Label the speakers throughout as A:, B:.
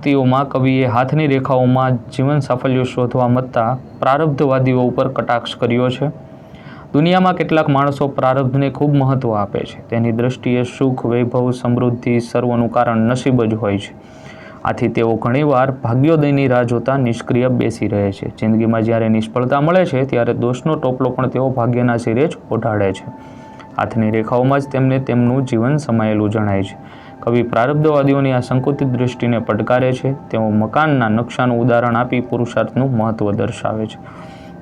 A: વ્યક્તિઓમાં કવિએ હાથની રેખાઓમાં જીવન સાફલ્યો શોધવા મતતા પ્રારબ્ધવાદીઓ ઉપર કટાક્ષ કર્યો છે. દુનિયામાં કેટલાક માણસો પ્રારબ્ધને ખૂબ મહત્ત્વ આપે છે. તેની દૃષ્ટિએ સુખ, વૈભવ, સમૃદ્ધિ સર્વનું કારણ નસીબ જ હોય છે. આથી તેઓ ઘણીવાર ભાગ્યોદયની રાહ જોતા નિષ્ક્રિય બેસી રહે છે. જિંદગીમાં જ્યારે નિષ્ફળતા મળે છે, ત્યારે દોષનો ટોપલો પણ તેઓ ભાગ્યના સિરે જ ઓઢાડે છે. હાથની રેખાઓમાં જ તેમને તેમનું જીવન સમાયેલું જણાય છે. કવિ પ્રારબ્ધવાદીઓની આ સંકુચિત દૃષ્ટિને પડકારે છે. તેઓ મકાનના નકશાનું ઉદાહરણ આપી પુરુષાર્થનું મહત્ત્વ દર્શાવે છે.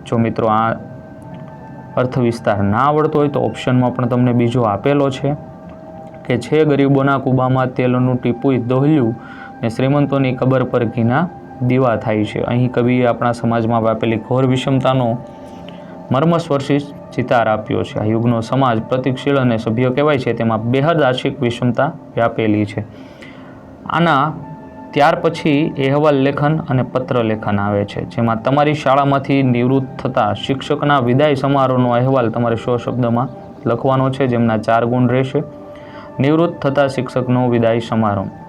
A: જો મિત્રો આ અર્થ વિસ્તાર ના આવડતો હોય તો ઓપ્શનમાં પણ તમને બીજો આપેલો છે કે છે, ગરીબોના કુબામાં તેલનું ટીપું દોહલ્યું ને શ્રીમંતોની કબર પર ઘીના દીવા થાય છે. અહીં કવિએ આપણા સમાજમાં વ્યાપેલી ઘોર વિષમતાનો મર્મસ્પર્શી ચિતાર આપ્યો છે. આ યુગનો સમાજ પ્રતિકશીલ અને સભ્ય કહેવાય છે. તેમાં બેહદ આશિક વિષમતા વ્યાપેલી છે. આના ત્યાર પછી અહેવાલ લેખન અને પત્ર લેખન આવે છે. જેમાં તમારી શાળામાંથી નિવૃત્ત થતા શિક્ષકના વિદાય સમારોહનો અહેવાલ તમારે સો શબ્દમાં લખવાનો છે. જેમના ચાર ગુણ રહેશે. નિવૃત્ત થતા શિક્ષકનો વિદાય સમારોહ.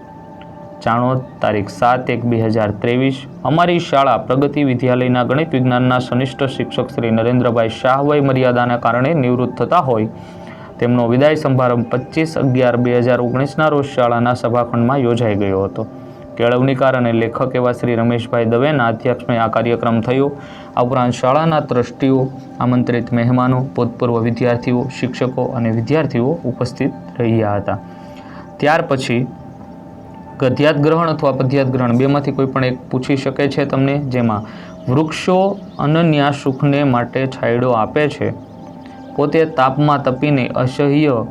A: જાણો તારીખ સાત, એક, બે હજાર ત્રેવીસ, અમારી શાળા પ્રગતિ વિદ્યાલયના ગણિત વિજ્ઞાનના સનિષ્ઠ શિક્ષક શ્રી નરેન્દ્રભાઈ શાહભાઈ મર્યાદાના કારણે નિવૃત્ત થતા હોય. તેમનો વિદાય સમારંભ પચીસ અગિયાર, બે હજાર ઓગણીસના રોજ શાળાના સભાખંડમાં યોજાઈ ગયો હતો. કેળવણીકાર અને લેખક એવા શ્રી રમેશભાઈ દવેના અધ્યક્ષમાં આ કાર્યક્રમ થયો. આ ઉપરાંત શાળાના ટ્રસ્ટીઓ, આમંત્રિત મહેમાનો ભૂતપૂર્વ વિદ્યાર્થીઓ, શિક્ષકો અને વિદ્યાર્થીઓ ઉપસ્થિત રહ્યા હતા. ત્યાર પછી ગદ્યાત ગ્રહણ અથવા પધ્યાત ગ્રહણ બેમાંથી કોઈ પણ એક પૂછી શકે છે તમને, જેમાં વૃક્ષો અનન્યા સુખને માટે છાંયડો આપે છે. પોતે તાપમાં તપીને અસહ્ય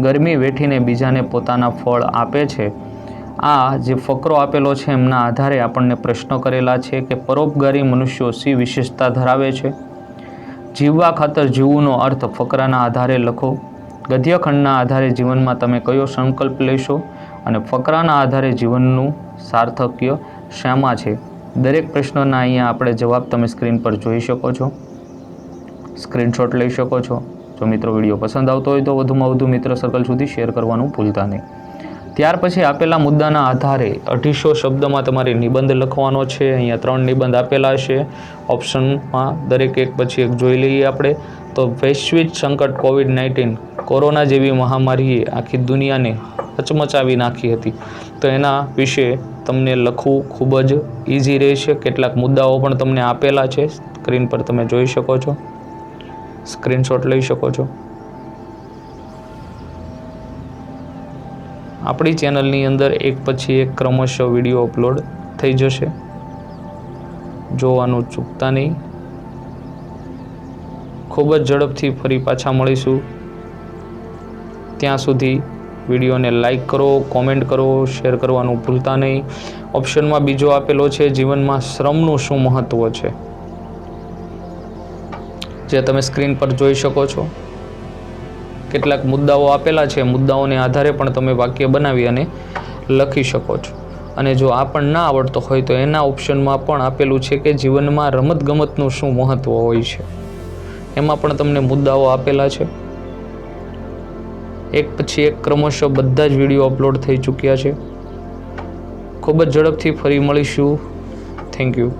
A: ગરમી વેઠીને બીજાને પોતાના ફળ આપે છે. આ જે ફકરો આપેલો છે, એમના આધારે આપણને પ્રશ્નો કરેલા છે કે પરોપકારી મનુષ્યો સી વિશેષતા ધરાવે છે? જીવવા ખાતર જીવવાનો અર્થ ફકરાના આધારે લખો. ગદ્યખંડના આધારે જીવનમાં તમે કયો સંકલ્પ લેશો? અને ફકરાના આધારે જીવનનું સાર્થક્ય શામાં છે. દરેક પ્રશ્નોના અહીંયા આપણે જવાબ તમે સ્ક્રીન પર જોઈ શકો છો. સ્ક્રીનશોટ લઈ શકો છો. જો મિત્રો વીડિયો પસંદ આવતો હોય તો વધુમાં વધુ મિત્ર સર્કલ સુધી શેર કરવાનું ભૂલતા નહીં. ત્યાર પછી આપેલા મુદ્દાના આધારે અઢીસો શબ્દમાં તમારે નિબંધ લખવાનો છે. અહીંયા ત્રણ નિબંધ આપેલા છે. ઓપ્શનમાં દરેક એક પછી એક જોઈ લઈએ આપણે. તો વૈશ્વિક સંકટ કોવિડ નાઇન્ટીન કોરોના જેવી મહામારીએ આખી દુનિયાને હચમચાવી નાખી હતી. તો એના વિશે તમને લખવું ખૂબ જ ઇઝી રહેશે. કેટલાક મુદ્દાઓ પણ તમને આપેલા છે. સ્ક્રીન પર તમે જોઈ શકો છો. સ્ક્રીનશોટ લઈ શકો છો. આપણી ચેનલની અંદર એક પછી એક ક્રમશઃ વીડિયો અપલોડ થઈ જશે. જોવાનું ચૂકતા નહીં. ખૂબ જ ઝડપથી ફરી પાછા મળીશું. ત્યાં સુધી વિડીયોને લાઈક કરો, કોમેન્ટ કરો, શેર કરવાનું ભૂલતા નહીં. ઓપ્શનમાં બીજો આપેલો છે, જીવનમાં શ્રમનું શું મહત્ત્વ છે? જે તમે સ્ક્રીન પર જોઈ શકો છો. કેટલાક મુદ્દાઓ આપેલા છે, મુદ્દાઓને આધારે પણ તમે વાક્ય બનાવી અને લખી શકો છો. અને જો આ પણ ના આવડતો હોય તો એના ઓપ્શનમાં પણ આપેલું છે કે જીવનમાં રમતગમતનું શું મહત્ત્વ હોય છે. એમાં પણ તમને મુદ્દાઓ આપેલા છે. એક પછી એક ક્રમશઃ બધા જ વીડિયો અપલોડ થઈ ચૂક્યા છે. ખૂબ જ ઝડપથી ફરી મળીશું. Thank you